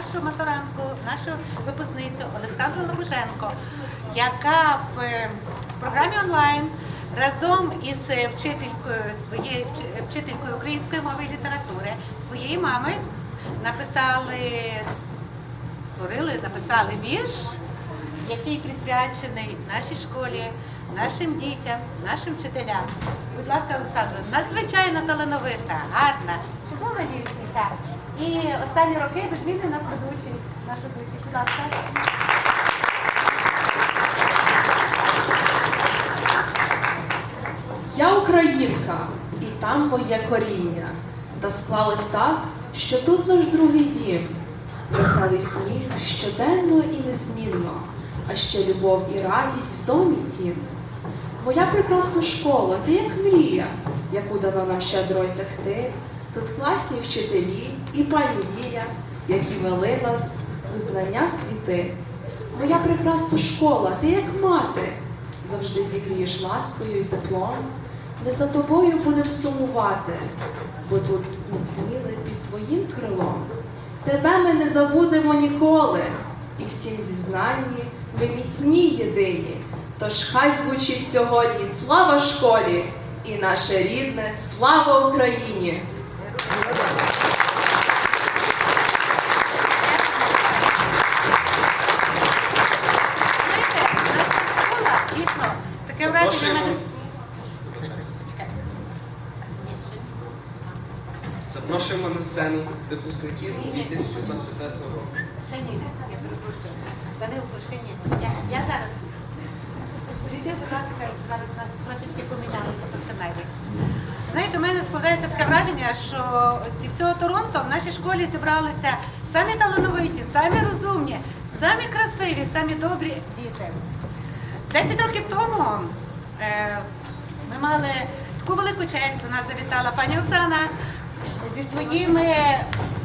нашу маторантку, нашу випускницю Олександру Лабуженко, яка в е, програмі онлайн разом із е, вчителькою своєю вчителькою української мови і літератури своєї мами написали створили, написали вірш, який присвячений нашій школі, нашим дітям, нашим вчителям. Будь ласка, Олександро, надзвичайно талановита, гарна, чудова дівчинка. І останні роки безмінний нас ведучий, наш ведучий. Будь ласка. Я українка, і там моє коріння. Та склалось так, що тут наш другий дім. Веселий сміх щоденно і незмінно, а ще любов і радість в домі цім. Моя прекрасна школа, ти як мрія, яку дано нам щедро осягти. Тут класні вчителі і пані Віля, які вели нас знання світи. Моя прекрасна школа, ти як мати, завжди зігрієш ласкою і теплом. Ми за тобою будемо сумувати, бо тут зміцніли під твоїм крилом. Тебе ми не забудемо ніколи, і в цім зізнанні ми міцні єдині. Тож хай звучить сьогодні слава школі і наше рідне слава Україні! Знаєте, наша школа, дійсно, мене. Запрошуємо на сцену випускників 2024 року. Ще ні, я перепрошую. Данилко, ще ні. Я, я зараз. Зійди, будь ласка, зараз у нас трошечки помінялися персоналі. Знаєте, у мене складається таке враження, що зі всього Торонто в нашій школі зібралися самі талановиті, самі розумні, самі красиві, самі добрі діти. Десять років тому ми мали таку велику честь, до нас завітала пані Оксана зі своїми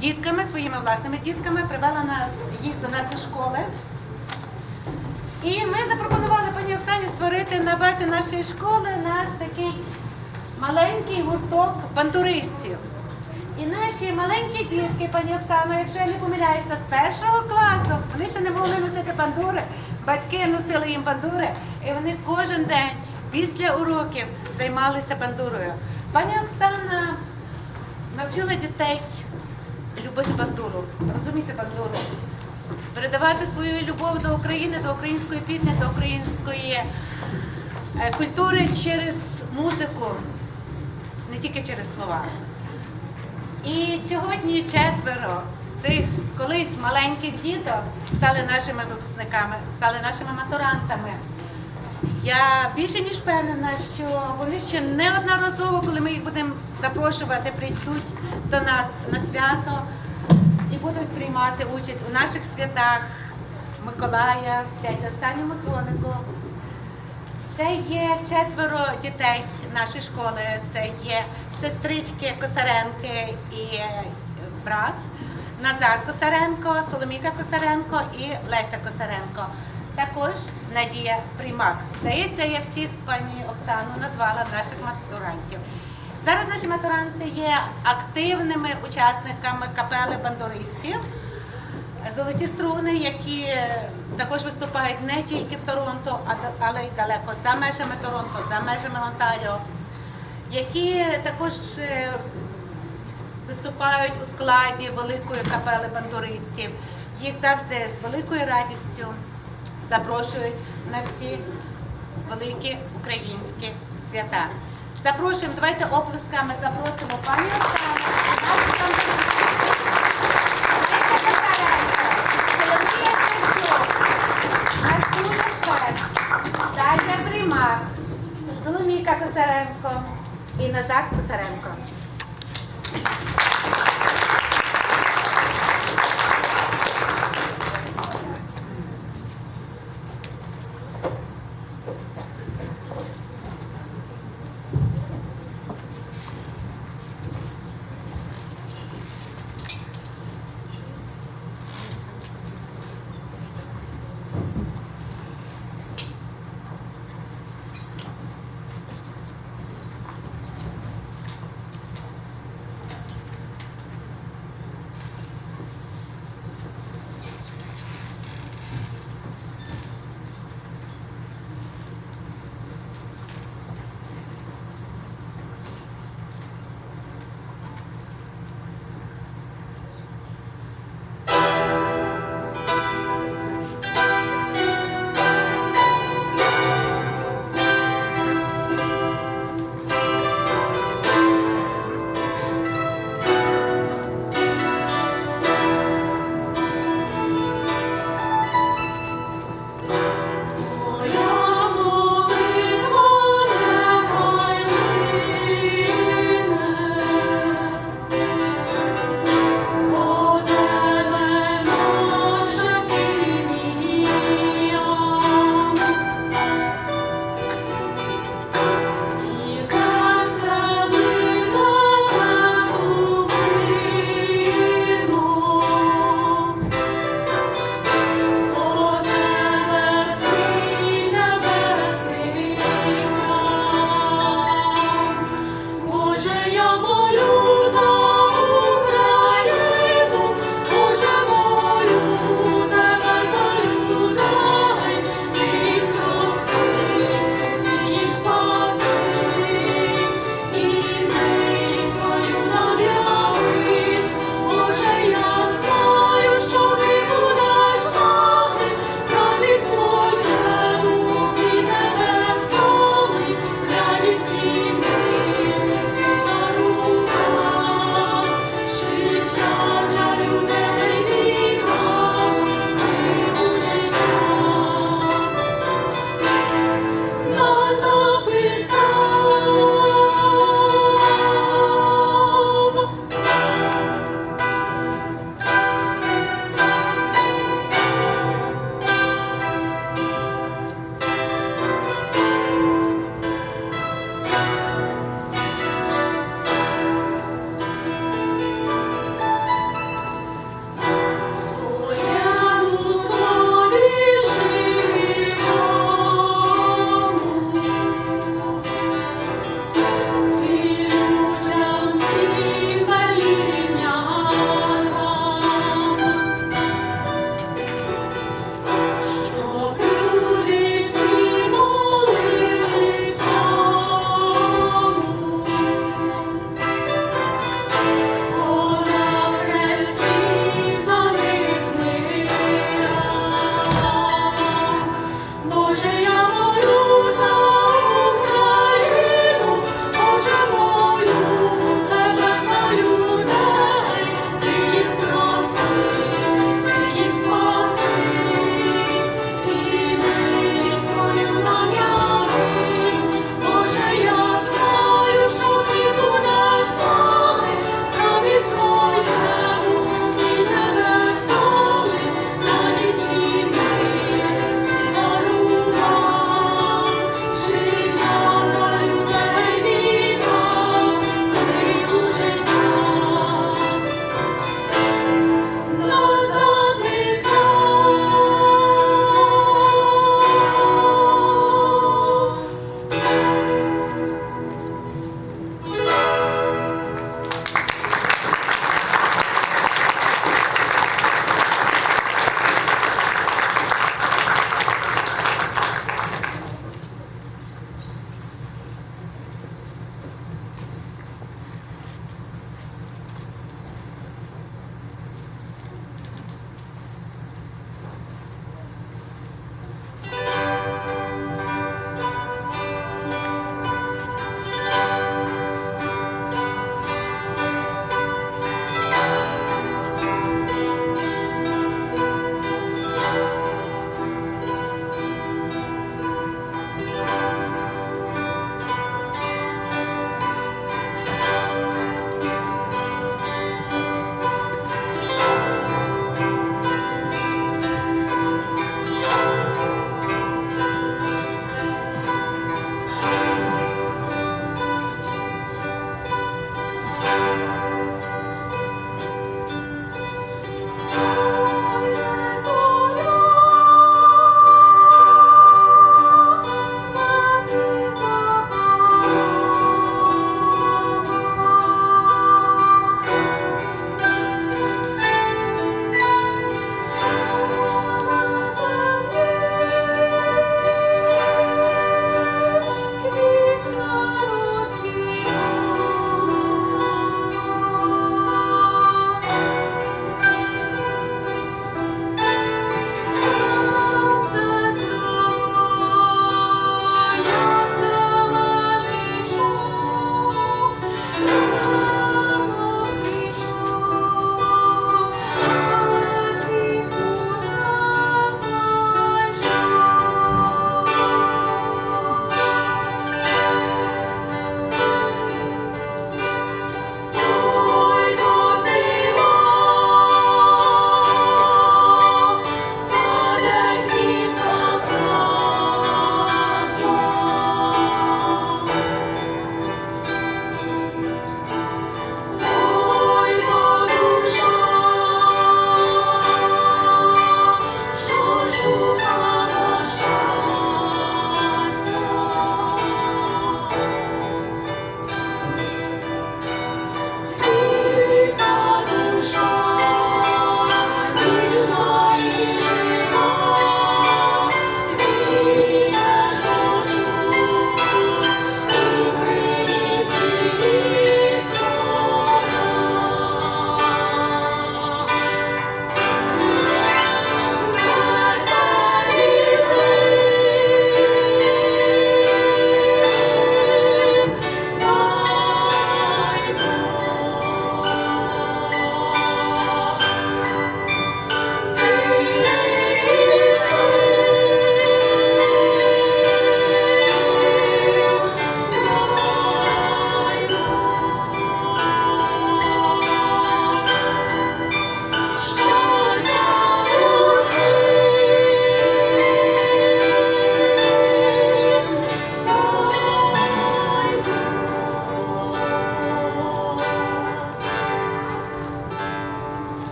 дітками, своїми власними дітками, привела нас, їх до нас до школи. І ми запропонували пані Оксані створити на базі нашої школи наш такий маленький гурток бандуристів. І наші маленькі дітки, пані Оксано, якщо я не помиляюся, з першого класу, вони ще не могли носити бандури, батьки носили їм бандури, і вони кожен день після уроків займалися бандурою. Пані Оксана навчила дітей любити бандуру, розуміти бандуру, передавати свою любов до України, до української пісні, до української е, культури через музику, не тільки через слова. І сьогодні четверо цих колись маленьких діток стали нашими випускниками, стали нашими матурантами. Я більше ніж впевнена, що вони ще неодноразово, коли ми їх будемо запрошувати, прийдуть до нас на свято і будуть приймати участь у наших святах Миколая, святі останньому дзвонику. Це є четверо дітей нашої школи. Це є сестрички Косаренки і е, брат Назар Косаренко, Соломіка Косаренко і Леся Косаренко. Також Надія Примак. Здається, я всіх пані Оксану назвала наших матурантів. Зараз наші матуранти є активними учасниками капели бандуристів. Золоті струни, які е, також виступають не тільки в Торонто, але й далеко за межами Торонто, за межами Онтаріо, які також е, виступають у складі великої капели бандуристів. Їх завжди з великою радістю запрошують на всі великі українські свята. Запрошуємо, давайте оплесками запросимо пані Дар'я Брима, Соломійка Косаренко і Назар Косаренко.